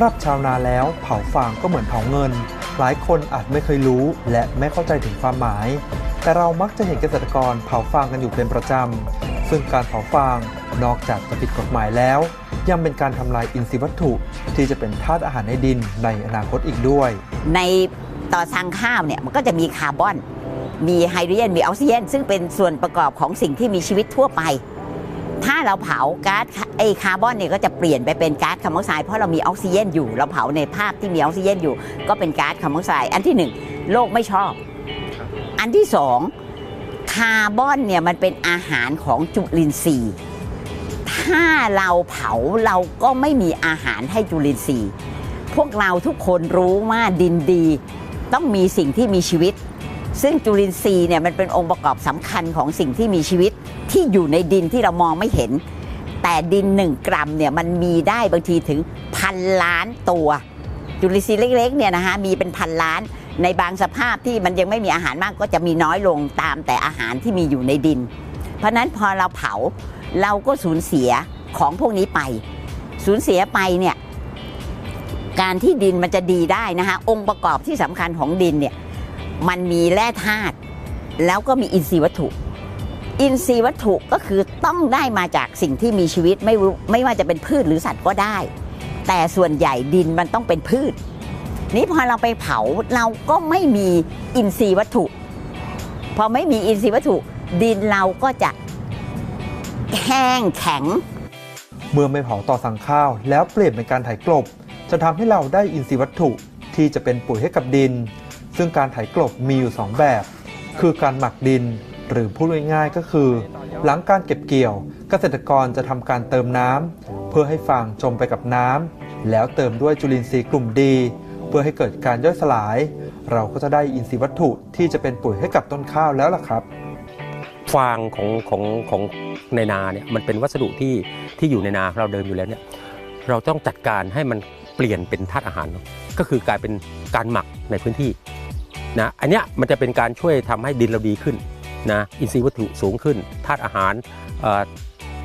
ำหรับชาวนาแล้วเผาฟางก็เหมือนเผาเงิน หลายคนอาจไม่เคยรู้และไม่เข้าใจถึงความหมาย แต่เรามักจะเห็นเกษตรกรเผาฟางกันอยู่เป็นประจำ ซึ่งการเผาฟางนอกจากจะผิดกฎหมายแล้ว ยังเป็นการทำลายอินทรีย์วัตถุที่จะเป็นธาตุอาหารในดินในอนาคตอีกด้วย ในต่อสั่งข้าวเนี่ยมันก็จะมีคาร์บอน มีไฮโดรเจนมีออกซิเจนซึ่งเป็นส่วนประกอบของสิ่งที่มีชีวิตทั่วไป ถ้าเราเผาก๊าซไอคาร์บอนเนี่ยก็จะเปลี่ยนไปเป็นก๊าซคาร์บอนไดออกไซด์เพราะเรามีออกซิเจนอยู่ เราเผาในภาพที่มีออกซิเจนอยู่ ก็เป็นก๊าซคาร์บอนไดออกไซด์อันที่หนึ่งโลกไม่ชอบ อันที่สองคาร์บอนเนี่ยมันเป็นอาหารของจุลินทรีย์ ถ้าเราเผาเราก็ไม่มีอาหารให้จุลินทรีย์ พวกเราทุกคนรู้ว่าดินดี ต้องมีสิ่งที่มีชีวิต ซึ่งจุลินทรีย์เนี่ยมันเป็นองค์ประกอบสำคัญของสิ่งที่มีชีวิตที่อยู่ในดินที่เรามองไม่เห็น แต่ดินหนึ่งกรัมเนี่ยมันมีได้บางทีถึงพันล้านตัว จุลินทรีย์เล็กๆเนี่ยนะคะมีเป็นพันล้านในบางสภาพที่มันยังไม่มีอาหารมากก็จะมีน้อยลงตามแต่อาหารที่มีอยู่ในดิน เพราะฉะนั้นพอเราเผาเราก็สูญเสียของพวกนี้ไป สูญเสียไปเนี่ยการที่ดินมันจะดีได้นะคะองค์ประกอบที่สำคัญของดินเนี่ย มันมีแร่ธาตุแล้วก็มีอินทรีย์วัตถุ อินทรีย์วัตถุก็คือต้องได้มาจากสิ่งที่มีชีวิตไม่ไม่ว่าจะเป็นพืชหรือสัตว์ก็ได้ แต่ส่วนใหญ่ดินมันต้องเป็นพืช นี้พอเราไปเผาเราก็ไม่มีอินทรีย์วัตถุ พอไม่มีอินทรีย์วัตถุ ดินเราก็จะแห้งแข็ง เมื่อไม่เผาต่อสั่งข้าว แล้วเปลี่ยนเป็นการไถกลบ จะทำให้เราได้อินทรีย์วัตถุที่จะเป็นปุ๋ยให้กับดิน ซึ่งการไถกลบมีอยู่ 2 แบบ คือการหมักดิน หรือพูดง่ายๆก็คือ หลังการเก็บเกี่ยว เกษตรกรจะทำการเติมน้ำเพื่อให้ฟางจมไปกับน้ำแล้วเติมด้วยจุลินทรีย์กลุ่มดี เพื่อให้เกิดการย่อยสลาย เราก็จะได้อินทรีย์วัตถุที่จะเป็นปุ๋ยให้กับต้นข้าวแล้วล่ะครับฟางของของของในนาเนี่ยมันเป็นวัสดุที่ที่อยู่ในนาเราเดิมอยู่แล้วเนี่ยเราต้องจัดการให้มันเปลี่ยนเป็นธาตุอาหาร ก็คือกลายเป็นการหมักในพื้นที่ นะอันเนี้ยมันจะเป็นการช่วยทำให้ดินเราดีขึ้นนะอินทรีย์วัตถุสูงขึ้นธาตุอาหารเอ่อ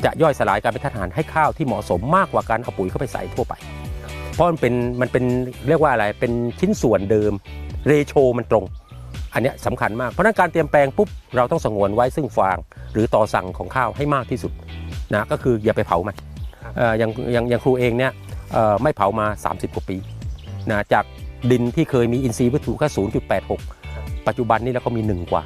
จะย่อยสลายการเป็นธาตุอาหารให้ข้าวที่เหมาะสมมากกว่าการเอาปุ๋ยเข้าไปใส่ทั่วไป เพราะมันเป็นมันเป็นเรียกว่าอะไรเป็นชิ้นส่วนเดิมเรโชมันตรง อันเนี้ยสำคัญมากเพราะฉะนั้นการเตรียมแปลงปุ๊บเราต้องสงวนไว้ซึ่งฟาง หรือต่อสั่งของข้าวให้มากที่สุดนะก็คืออย่าไปเผามันเอ่ออย่างอย่างอย่างครูเองเนี่ยเอ่อไม่เผามา 30 กว่าปีนะจาก ดินที่เคยมีอินทรีย์วัตถุแค่0.86 ปัจจุบันนี้แล้วก็มี 1 กว่า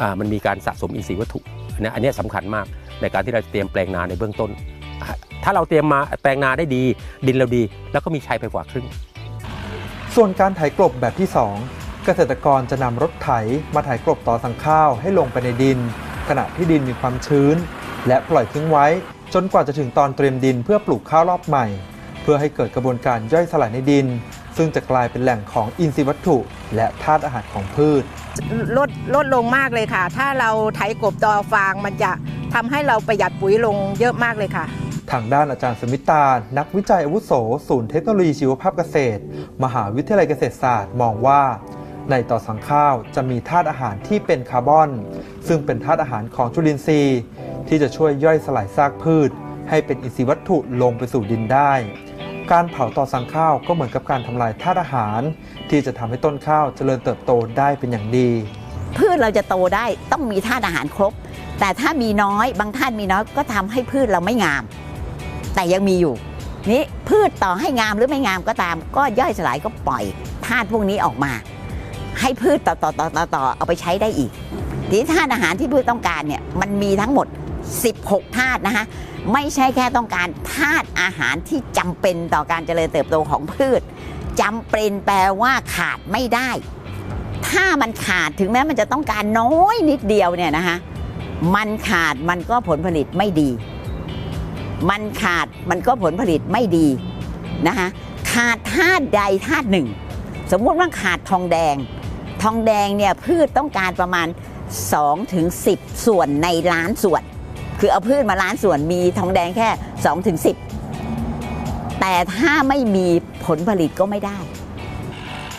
อ่า มันมีการสะสมอินทรีย์วัตถุนเนี้ยอันนี้ยสำคัญมากในการที่เราจะเตรียมแปลงนาในเบื้องต้น ถ้าเราเตรียมมาแปลงนาได้ดี ดินเราดี แล้วก็มีชัยไปกว่าครึ่ง ส่วนการไถกลบแบบที่ 2 เกษตรกรจะนำรถไถมาไถกลบต่อสังข้าวให้ลงไปในดิน ขณะที่ดินมีความชื้น และปล่อยทิ้งไว้ จนกว่าจะถึงตอนเตรียมดินเพื่อปลูกข้าวรอบใหม่ เพื่อให้เกิดกระบวนการย่อยสลายในดิน ซึ่งจะกลายเป็นแหล่งของอินทรีย์วัตถุ และธาตุอาหารของพืช ลดลดลงมากเลยค่ะ ถ้าเราไถกบตอฟางมันจะทำให้เราประหยัดปุ๋ยลงเยอะมากเลยค่ะ ทางด้านอาจารย์สมิตา นักวิจัยอาวุโส ศูนย์เทคโนโลยีชีวภาพเกษตร มหาวิทยาลัยเกษตรศาสตร์มองว่า ในต่อสังข้าวจะมีธาตุอาหารที่เป็นคาร์บอน ซึ่งเป็นธาตุอาหารของจุลินทรีย์ ที่จะช่วยย่อยสลายซากพืช ให้เป็นอินทรีย์วัตถุลงไปสู่ดินได้ การเผาต่อสังข้าวก็เหมือนกับการทำลายธาตุอาหาร ที่จะทำให้ต้นข้าวเจริญเติบโตได้เป็นอย่างดี พืชเราจะโตได้ต้องมีธาตุอาหารครบ แต่ถ้ามีน้อยบางท่านมีน้อยก็ทำให้พืชเราไม่งาม แต่ยังมีอยู่นี่พืชต่อให้งามหรือไม่งามก็ตาม ก็ย่อยสลายก็ปล่อยธาตุพวกนี้ออกมา ให้พืชต่อต่อต่อต่อต่อเอาไปใช้ได้อีกทีธาตุอาหารที่พืชต้องการเนี่ยมันมีทั้งหมด 16 ธาตุนะคะไม่ใช่แค่ต้องการธาตุอาหารที่จำเป็นต่อการเจริญเติบโตของพืชจำเป็นแปลว่าขาดไม่ได้ ถ้ามันขาดถึงแม้มันจะต้องการน้อยนิดเดียวเนี่ยนะคะมันขาดมันก็ผลผลิตไม่ดี มันขาดมันก็ผลผลิตไม่ดีนะคะขาดธาตุใดธาตุหนึ่ง สมมุติว่าขาดทองแดง ทองแดงเนี่ยพืชต้องการประมาณ2ถึง10 ส่วนในล้านส่วน คือเอาพืชมาล้านส่วนมีทองแดงแค่2ถึง10แต่ถ้าไม่มีผลผลิตก็ไม่ได้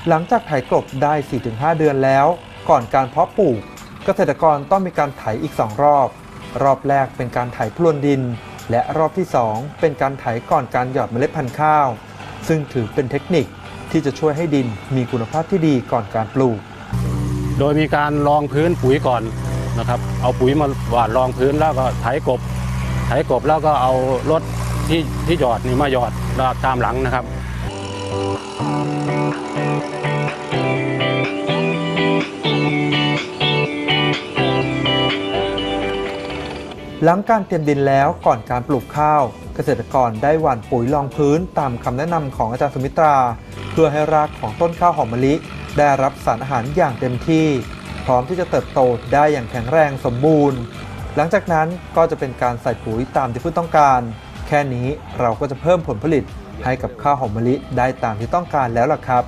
หลังจากไถกลบได้ 4-5 เดือนแล้ว ก่อนการเพาะปลูก เกษตรกรต้องมีการไถอีก 2 รอบ รอบแรกเป็นการไถพรวนดิน และรอบที่ 2 เป็นการไถก่อนการหยอดเมล็ดพันธุ์ข้าว ซึ่งถือเป็นเทคนิคที่จะช่วยให้ดินมีคุณภาพที่ดีก่อนการปลูก โดยมีการรองพื้นปุ๋ยก่อน นะครับ เอาปุ๋ยมาหว่านรองพื้นแล้วก็ไถกบ ไถกบแล้วก็เอารถที่ที่หยอดนี่มาหยอดตามหลังนะครับหลังการเตรียมดินแล้วก่อนการปลูกข้าว เกษตรกรได้หว่านปุ๋ยรองพื้นตามคำแนะนำของอาจารย์สมิตรา เพื่อให้รากของต้นข้าวหอมมะลิ ได้รับสารอาหารอย่างเต็มที่ พร้อมที่จะเติบโตได้อย่างแข็งแรงสมบูรณ์ หลังจากนั้นก็จะเป็นการใส่ปุ๋ยตามที่พืชต้องการ แค่นี้เราก็จะเพิ่มผลผลิตให้กับข้าวหอมมะลิได้ตามที่ต้องการแล้วล่ะครับ